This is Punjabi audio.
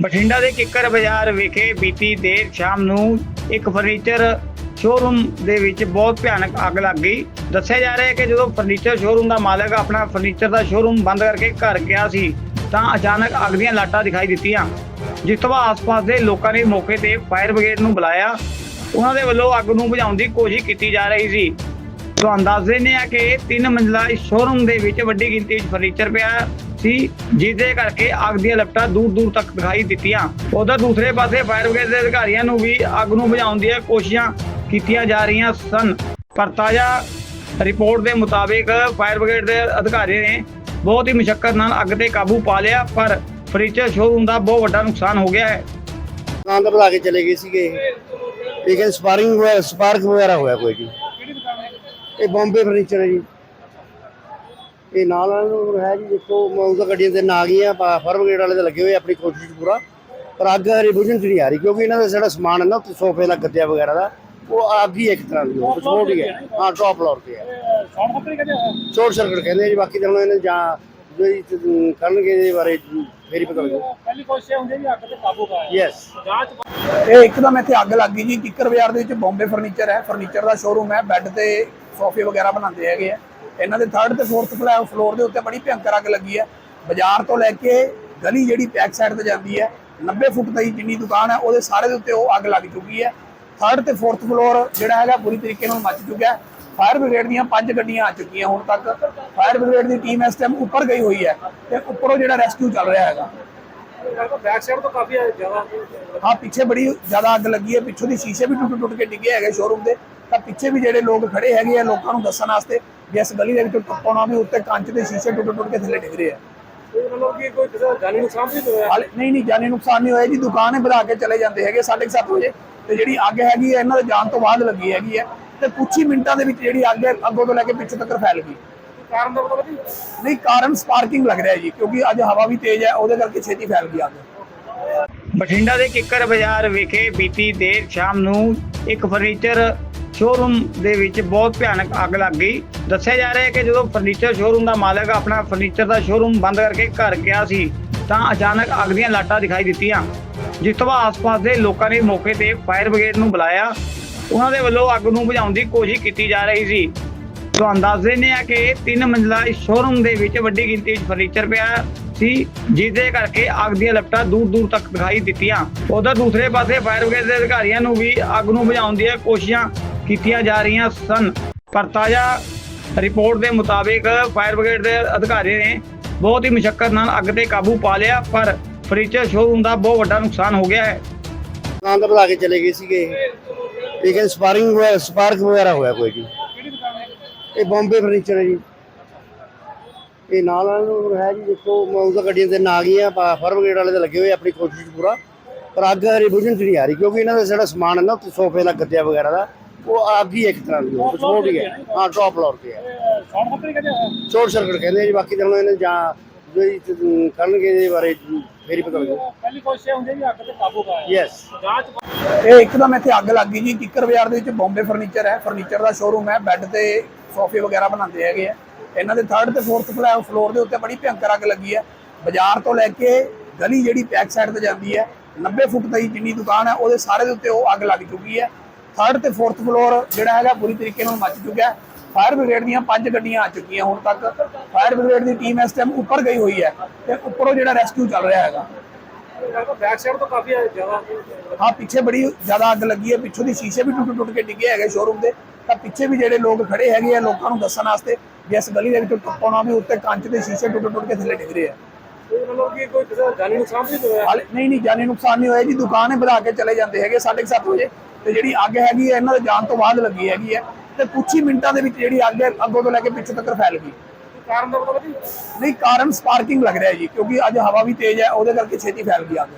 ਬਠਿੰਡਾ ਦੇ ਕਿੱਕਰ ਬਾਜ਼ਾਰ ਵਿਖੇ ਬੀਤੀ ਦੇਰ ਸ਼ਾਮ ਨੂੰ ਇੱਕ ਫਰਨੀਚਰ ਸ਼ੋਰੂਮ ਦੇ ਵਿੱਚ ਬਹੁਤ ਭਿਆਨਕ ਅੱਗ ਲੱਗ ਗਈ। ਦੱਸਿਆ ਜਾ ਰਿਹਾ ਹੈ ਕਿ ਜਦੋਂ ਫਰਨੀਚਰ ਸ਼ੋਰੂਮ ਦਾ ਮਾਲਕ ਆਪਣਾ ਫਰਨੀਚਰ ਦਾ ਸ਼ੋਰੂਮ ਬੰਦ ਕਰਕੇ ਘਰ ਗਿਆ ਸੀ, ਤਾਂ ਅਚਾਨਕ ਅੱਗ ਦੀਆਂ ਲਾਟਾਂ ਦਿਖਾਈ ਦਿੱਤੀਆਂ ਜਿਸ ਤੋਂ ਬਾਅਦ ਆਸ-ਪਾਸ ਦੇ ਲੋਕਾਂ ਨੇ ਮੌਕੇ ਤੇ ਫਾਇਰ ਬ੍ਰਿਗੇਡ ਨੂੰ ਬੁਲਾਇਆ। ਉਹਨਾਂ ਦੇ ਵੱਲੋਂ ਅੱਗ ਨੂੰ ਬੁਝਾਉਣ ਦੀ ਕੋਸ਼ਿਸ਼ ਕੀਤੀ ਜਾ ਰਹੀ ਸੀ। ਤੁਹਾਨੂੰ ਦੱਸ ਦਿੰਦੇ ਆ ਕਿ ਤਿੰਨ ਮੰਜ਼ਲਾ ਇਸ ਸ਼ੋਰੂਮ ਦੇ ਵਿੱਚ ਵੱਡੀ ਗਿਣਤੀ ਵਿੱਚ ਫਰਨੀਚਰ ਪਿਆ ਸੀ, ਜਿਹਦੇ ਕਰਕੇ ਅੱਗ ਦੀਆਂ ਲਪਟਾਂ ਦੂਰ ਦੂਰ ਤੱਕ ਦਿਖਾਈ ਦਿੱਤੀਆਂ। ਉਧਰ ਦੂਸਰੇ ਪਾਸੇ ਫਾਇਰ ਬ੍ਰਿਗੇਡ ਦੇ ਅਧਿਕਾਰੀਆਂ ਨੂੰ ਵੀ ਅੱਗ ਨੂੰ ਬੁਝਾਉਣ ਦੀਆਂ ਕੋਸ਼ਿਸ਼ਾਂ ਕੀਤੀਆਂ ਜਾ ਰਹੀਆਂ ਸਨ। ਪਰ ਤਾਜ਼ਾ ਰਿਪੋਰਟ ਦੇ ਮੁਤਾਬਿਕ ਫਾਇਰ ਬ੍ਰਿਗੇਡ ਦੇ ਅਧਿਕਾਰੀ ਨੇ ਬਹੁਤ ਹੀ ਮੁਸ਼ਕਲ ਨਾਲ ਅੱਗ ਤੇ ਕਾਬੂ ਪਾ ਲਿਆ, ਪਰ ਫਰਨੀਚਰ ਸ਼ੋਰੂਮ ਦਾ ਬਹੁਤ ਵੱਡਾ ਨੁਕਸਾਨ ਹੋ ਗਿਆ ਹੈ। ਦੁਕਾਨ ਤਾਂ ਬੁਲਾ ਕੇ ਚਲੇ ਗਏ ਸੀਗੇ। ਲੇਕਿਨ ਸਪਾਰਿੰਗ ਹੋਇਆ ਸਪਾਰਕ ਵਗੈਰਾ ਹੋਇਆ ਕੋਈ? ਜੀ ਇਹ ਬੰਬੇ ਫਰਨੀਚਰ ਹੈ ਜੀ। ਇਹ ਨਾਲ ਨਾਲ ਨੂੰ ਹੈ ਜੀ ਦੇਖੋ ਮੌਜੂਦਾ ਗੱਡੀਆਂ ਤੇ ਨਾ ਗਈਆਂ ਫਾਰਮ ਗੇਟ ਵਾਲੇ ਤੇ ਲੱਗੇ ਹੋਏ ਆਪਣੀ ਕੋਸ਼ਿਸ਼ ਪੂਰਾ। ਪਰ ਅੱਗ ਹਰੀ ਬੁਝਣ ਚ ਨਹੀਂ ਆ ਰਹੀ ਕਿਉਂਕਿ ਇਹਨਾਂ ਦਾ ਜਿਹੜਾ ਸਮਾਨ ਹੈ ਨਾ ਉੱਤੇ ਸੋਫੇ ਦਾ ਗੱਦਿਆ ਵਗੈਰਾ ਦਾ ਉਹ ਅੱਗ ਹੀ ਇੱਕ ਤਰ੍ਹਾਂ ਦੀ ਉਹ ਛੋਟ ਹੀ ਹੈ। ਹਾਂ। ਟੌਪ ਫਲੋਰ ਤੇ ਹੈ। ਸ਼ਾਰਟ ਸਰਕਟ ਕਹਿੰਦੇ ਆ। ਜੀ ਬਾਕੀ ਤਾਂ ਹੁਣ ਇਹਨੇ ਜਾਂ ਜਿਹੜੀ ਕਰਨਗੇ ਇਹਦੇ ਬਾਰੇ ਫੇਰ ਹੀ ਪਤਾ ਲੱਗੂ। ਪਹਿਲੀ ਕੋਸ਼ਿਸ਼ ਇਹ ਹੁੰਦੀ ਹੈ ਵੀ ਅੱਗ ਤੇ ਕਾਬੂ ਪਾਇਆ ਯੈਸ ਜਾਂਚ ਇਹ ਇੱਕਦਮ ਇੱਥੇ ਅੱਗ ਲੱਗ ਗਈ ਜੀ ਕਿੱਕਰ ਬਾਜ਼ਾਰ ਦੇ ਵਿੱਚ ਬੰਬੇ ਫਰਨੀਚਰ ਹੈ। ਫਰਨੀਚਰ ਦਾ ਸ਼ੋਰੂਮ ਹੈ ਬੈੱਡ ਤੇ ਸੋਫੇ ਵਗੈਰਾ ਬਣਾਉਂਦੇ ਹੈਗੇ ਆ। ਇਹਨਾਂ ਦੇ 3rd ਤੇ 4th ਫਲੋਰ ਦੇ ਉੱਤੇ ਬੜੀ ਭਿਅੰਕਰ ਅੱਗ ਲੱਗੀ ਹੈ ਬਾਜ਼ਾਰ ਤੋਂ ਲੈ ਕੇ ਗਲੀ ਜਿਹੜੀ ਬੈਕ ਸਾਈਡ ਤੇ ਜਾਂਦੀ ਹੈ 90 ਫੁੱਟ ਤੱਕ ਜਿੰਨੀ ਦੁਕਾਨ ਹੈ ਉਹਦੇ ਸਾਰੇ ਦੇ ਉੱਤੇ ਉਹ ਅੱਗ ਲੱਗ ਚੁੱਕੀ ਹੈ 3rd ਤੇ 4th ਫਲੋਰ ਜਿਹੜਾ ਹੈਗਾ ਪੂਰੀ ਤਰੀਕੇ ਨਾਲ ਮੱਚ ਚੁੱਕਿਆ। ਹੈ ਫਾਇਰ ਬ੍ਰਿਗੇਡ ਦੀਆਂ ਪੰਜ ਗੱਡੀਆਂ ਆ ਚੁੱਕੀਆਂ ਹੁਣ ਤੱਕ। ਫਾਇਰ ਬ੍ਰਿਗੇਡ ਦੀ ਟੀਮ ਇਸ ਟਾਈਮ ਉੱਪਰ ਗਈ ਹੋਈ ਹੈ ਤੇ ਉੱਪਰੋਂ ਜਿਹੜਾ ਰੈਸਕਿਊ ਚੱਲ ਰਿਹਾ ਹੈਗਾ। ਬੈਕ ਸਾਈਡ ਤੋਂ ਕਾਫੀ ਜ਼ਿਆਦਾ ਹਾਂ ਪਿੱਛੇ ਬੜੀ ਜ਼ਿਆਦਾ ਅੱਗ ਲੱਗੀ ਹੈ ਪਿੱਛੋਂ ਦੀ ਸ਼ੀਸ਼ੇ ਵੀ ਟੁੱਟ ਟੁੱਟ ਕੇ ਡਿੱਗੇ ਹੈਗੇ ਸ਼ੋਰੂਮ ਦੇ। ਤਾਂ ਪਿੱਛੇ ਵੀ ਜਿਹੜੇ ਲੋਕ ਖੜੇ ਹੈਗੇ ਆ ਲੋਕਾਂ ਨੂੰ ਦੱਸਣ ਵਾਸਤੇ ਵੀ ਇਸ ਗਲੀ ਦੇ ਵਿੱਚੋਂ ਟੱਪਣਾ ਵੀ ਉੱਤੇ ਕੰਚ ਦੇ ਸ਼ੀਸ਼ੇ ਟੁੱਟ ਟੁੱਟ ਕੇ ਥੱਲੇ ਡਿੱਗ ਰਹੇ ਆ। ਨਹੀਂ ਨਹੀਂ ਨਹੀਂ ਜਾਨੀ ਨੁਕਸਾਨ ਨਹੀਂ ਹੋਇਆ ਜੀ ਦੁਕਾਨ ਹੀ ਵਧਾ ਕੇ ਚਲੇ ਜਾਂਦੇ ਹੈਗੇ 7:30 ਵਜੇ ਤੇ ਜਿਹੜੀ ਅੱਗ ਹੈਗੀ ਹੈ ਇਹਨਾਂ ਦੇ ਜਾਣ ਤੋਂ ਬਾਅਦ ਲੱਗੀ ਹੈਗੀ ਹੈ ਤੇ ਕੁਝ ਹੀ ਮਿੰਟਾਂ ਦੇ ਵਿੱਚ ਜਿਹੜੀ ਅੱਗ ਹੈ ਅੱਗੋਂ ਤੋਂ ਲੈ ਕੇ ਪਿੱਛੇ ਤੱਕ ਫੈਲ ਗਈ। ਕਾਰਨ ਦਾ ਪਤਾ ਨਹੀਂ ਨਹੀਂ ਕਾਰਨ ਸਪਾਰਕਿੰਗ ਲੱਗ ਰਿਹਾ ਜੀ ਕਿਉਂਕਿ ਅੱਜ ਹਵਾ ਵੀ ਤੇਜ਼ ਹੈ ਉਹਦੇ ਕਰਕੇ ਛੇਤੀ ਫੈਲ ਗਈ ਅੱਗ। ਬਠਿੰਡਾ ਦੇ ਕਿੱਕਰ ਬਾਜ਼ਾਰ ਵਿਖੇ ਬੀਤੀ ਦੇਰ ਸ਼ਾਮ ਨੂੰ ਇੱਕ ਫਰਨੀਚਰ ਸ਼ੋਰੂਮ ਦੇ ਵਿੱਚ ਬਹੁਤ ਭਿਆਨਕ ਅੱਗ ਲੱਗ ਗਈ। ਦੱਸਿਆ ਜਾ ਰਿਹਾ ਹੈ ਕਿ ਜਦੋਂ ਫਰਨੀਚਰ ਸ਼ੋਰੂਮ ਦਾ ਮਾਲਕ ਆਪਣਾ ਫਰਨੀਚਰ ਦਾ ਸ਼ੋਰੂਮ ਬੰਦ ਕਰਕੇ ਘਰ ਗਿਆ ਸੀ, ਤਾਂ ਅਚਾਨਕ ਅੱਗ ਦੀਆਂ ਲਾਟਾਂ ਦਿਖਾਈ ਦਿੱਤੀਆਂ, ਜਿਸ ਤੋਂ ਬਾਅਦ ਆਸ-ਪਾਸ ਦੇ ਲੋਕਾਂ ਨੇ ਮੌਕੇ ਤੇ ਫਾਇਰ ਬ੍ਰਿਗੇਡ ਨੂੰ ਬੁਲਾਇਆ। ਉਹਨਾਂ ਦੇ ਵੱਲੋਂ ਅੱਗ ਨੂੰ ਬੁਝਾਉਣ ਦੀ ਕੋਸ਼ਿਸ਼ ਕੀਤੀ ਜਾ ਰਹੀ ਸੀ। ਤੁਹਾਨੂੰ ਦੱਸ ਦਿੰਦੇ ਆ ਕਿ ਤਿੰਨ ਮੰਜ਼ਲਾ ਇਸ ਸ਼ੋਰੂਮ ਦੇ ਵਿੱਚ ਵੱਡੀ ਗਿਣਤੀ ਵਿੱਚ ਫਰਨੀਚਰ ਪਿਆ ਸੀ, ਜਿਹਦੇ ਕਰਕੇ ਅੱਗ ਦੀਆਂ ਲਪਟਾਂ ਦੂਰ ਦੂਰ ਤੱਕ ਦਿਖਾਈ ਦਿੱਤੀਆਂ। ਉਧਰ ਦੂਸਰੇ ਪਾਸੇ ਫਾਇਰ ਬ੍ਰਿਗੇਡ ਦੇ ਅਧਿਕਾਰੀਆਂ ਨੂੰ ਵੀ ਅੱਗ ਨੂੰ ਬੁਝਾਉਣ ਦੀਆਂ ਕੋਸ਼ਿਸ਼ਾਂ ਕੀਤੀਆਂ ਜਾ ਰਹੀਆਂ ਸਨ। ਪਰ ਤਾਜ਼ਾ ਰਿਪੋਰਟ ਦੇ ਮੁਤਾਬਿਕ ਫਾਇਰ ਬ੍ਰਿਗੇਡ ਦੇ ਅਧਿਕਾਰੀ ਨੇ ਬਹੁਤ ਹੀ ਮੁਸ਼ਕਲ ਨਾਲ ਅੱਗ ਤੇ ਕਾਬੂ ਪਾ ਲਿਆ, ਪਰ ਫਰਨੀਚਰ ਸ਼ੋਰੂਮ ਦਾ ਬਹੁਤ ਵੱਡਾ ਨੁਕਸਾਨ ਹੋ ਗਿਆ ਹੈ। ਦੁਕਾਨ ਤਾਂ ਬੁਲਾ ਕੇ ਚਲੇ ਗਏ ਸੀਗੇ। ਇਹ ਲੇਕਿਨ ਸਪਾਰਿੰਗ ਹੋਇਆ, ਸਪਾਰਕ ਵਗੈਰਾ ਹੋਇਆ ਕੋਈ ਜੀ ਇਹ ਬੰਬੇ ਫਰਨੀਚਰ ਹੈ ਜੀ। ਇਹ ਨਾਲ ਨਾਲ ਹੈ ਜੀ, ਦੇਖੋ ਮੌਜੂਦਾ ਗੱਡੀਆਂ ਤੇ ਨਾ ਗਈਆਂ ਫਾਰਮ ਗੇਟ ਵਾਲੇ ਤੇ ਲੱਗੇ ਹੋਏ ਆਪਣੀ ਕੋਸ਼ਿਸ਼ ਪੂਰਾ। ਪਰ ਅੱਗ ਹਰੀ ਨਹੀਂ ਆ ਰਹੀ, ਕਿਉਂਕਿ ਇਹਨਾਂ ਦਾ ਜਿਹੜਾ ਸਮਾਨ ਹੈ ਨਾ ਸੋਫੇ ਦਾ, ਗੱਦਿਆ ਵਗੈਰਾ ਦਾ ਉਹ ਹੀ ਇੱਕ ਤਰ੍ਹਾਂ ਦੀ ਉਹ ਛੋਟ ਹੀ। ਹੈ। ਹਾਂ ਟੌਪ ਫਲੋਰ ਤੇ ਹੈ। ਸ਼ਾਰਟ ਕੰਪਨੀ ਕਹਿੰਦੇ ਆ। ਸ਼ੋਰਟ ਸਰਕਟ ਕਹਿੰਦੇ ਆ ਜੀ ਬਾਕੀ ਤਾਂ ਹੁਣ ਇਹਨੇ ਜਾਂ ਜਿਹੜੀ ਕਰਨਗੇ ਇਹਦੇ ਬਾਰੇ ਫੇਰ ਹੀ ਪਤਾ ਲੱਗੂ ਪਹਿਲੀ ਕੋਸ਼ਿਸ਼ ਇਹ ਹੁੰਦੀ ਹੈ ਵੀ ਅੱਗ ਤੇ ਕਾਬੂ ਪਾਇਆ ਯੈਸ ਜਾਂਚ ਇਹ ਇੱਕਦਮ ਇੱਥੇ ਅੱਗ ਲੱਗ ਗਈ ਜੀ ਕਿੱਕਰ ਬਾਜ਼ਾਰ ਦੇ ਵਿੱਚ ਬੰਬੇ ਫਰਨੀਚਰ ਹੈ। ਫਰਨੀਚਰ ਦਾ ਸ਼ੋਰੂਮ ਹੈ ਬੈੱਡ ਤੇ ਸੋਫੇ ਵਗੈਰਾ ਬਣਾਉਂਦੇ ਹੈਗੇ ਆ। ਇਹਨਾਂ ਦੇ 3rd ਤੇ 4th ਫਲੋਰ ਦੇ ਉੱਤੇ ਬੜੀ ਭਿਅੰਕਰ ਅੱਗ ਲੱਗੀ ਹੈ। ਬਾਜ਼ਾਰ ਤੋਂ ਲੈ ਕੇ ਗਲੀ ਜਿਹੜੀ ਬੈਕ ਸਾਈਡ ਤੇ ਜਾਂਦੀ ਹੈ 90 ਫੁੱਟ ਤੱਕ ਜਿੰਨੀ ਦੁਕਾਨ ਹੈ ਉਹਦੇ ਸਾਰੇ ਦੇ ਉੱਤੇ ਉਹ ਅੱਗ ਲੱਗ ਚੁੱਕੀ ਹੈ। 3rd ਤੇ 4th ਫਲੋਰ ਜਿਹੜਾ ਹੈਗਾ ਪੂਰੀ ਤਰੀਕੇ ਨਾਲ ਮੱਚ ਚੁੱਕਿਆ ਫਾਇਰ ਬ੍ਰਿਗੇਡ ਦੀਆਂ ਪੰਜ ਗੱਡੀਆਂ ਆ ਚੁੱਕੀਆਂ ਹੁਣ ਤੱਕ। ਫਾਇਰ ਬ੍ਰਿਗੇਡ ਦੀ ਟੀਮ ਇਸ ਟਾਈਮ ਉੱਪਰ ਗਈ ਹੋਈ ਹੈ ਤੇ ਉੱਪਰੋਂ ਜਿਹੜਾ ਰੈਸਕਿਊ ਚੱਲ ਰਿਹਾ ਹੈਗਾ। ਬੈਕ ਸਾਈਡ ਤੋਂ ਕਾਫੀ ਜ਼ਿਆਦਾ। ਹਾਂ ਪਿੱਛੇ ਬੜੀ ਜ਼ਿਆਦਾ ਅੱਗ ਲੱਗੀ ਹੈ। ਪਿੱਛੋਂ ਦੀ ਸ਼ੀਸ਼ੇ ਵੀ ਟੁੱਟ ਟੁੱਟ ਕੇ ਡਿੱਗੇ ਹੈਗੇ ਸ਼ੋਰੂਮ ਦੇ। ਤਾਂ ਪਿੱਛੇ ਵੀ ਜਿਹੜੇ ਲੋਕ ਖੜੇ ਹੈਗੇ ਆ ਲੋਕਾਂ ਨੂੰ ਦੱਸਣ ਵਾਸਤੇ ਵੀ ਇਸ ਗਲੀ ਦੇ ਵਿੱਚੋਂ ਟੱਪਣਾ ਵੀ ਉੱਤੇ ਕੰਚ ਦੇ ਸ਼ੀਸ਼ੇ ਟੁੱਟ ਟੁੱਟ ਕੇ ਥੱਲੇ ਡਿੱਗ ਰਹੇ ਆ। ਮਤਲਬ ਕਿ ਕੋਈ ਕਿਸੇ ਦਾ ਜਾਨੀ ਨੁਕਸਾਨ ਵੀ ਨਹੀਂ ਹੋਇਆ। ਹਾਲੇ ਨਹੀਂ ਨਹੀਂ ਜਾਨੀ ਨੁਕਸਾਨ ਨਹੀਂ ਹੋਇਆ ਜੀ। ਦੁਕਾਨ ਹੀ ਵਧਾ ਕੇ ਚਲੇ ਜਾਂਦੇ ਹੈਗੇ 7:30 ਵਜੇ। ਤੇ ਜਿਹੜੀ ਅੱਗ ਹੈਗੀ ਹੈ ਇਹਨਾਂ ਦੇ ਜਾਣ ਤੋਂ ਬਾਅਦ ਲੱਗੀ ਹੈਗੀ ਹੈ। ਤੇ ਕੁਝ ਹੀ ਮਿੰਟਾਂ ਦੇ ਵਿੱਚ ਜਿਹੜੀ ਅੱਗ ਹੈ ਅੱਗੋਂ ਤੋਂ ਲੈ ਕੇ ਪਿੱਛੇ ਤੱਕ ਫੈਲ ਗਈ। ਕਾਰਨ ਦਾ ਪਤਾ ਨਹੀਂ ਨਹੀਂ ਕਾਰਨ ਸਪਾਰਕਿੰਗ ਲੱਗ ਰਿਹਾ ਜੀ ਕਿਉਂਕਿ ਅੱਜ ਹਵਾ ਵੀ ਤੇਜ਼ ਹੈ ਉਹਦੇ ਕਰਕੇ ਛੇਤੀ ਫੈਲ ਗਈ ਅੱਗ।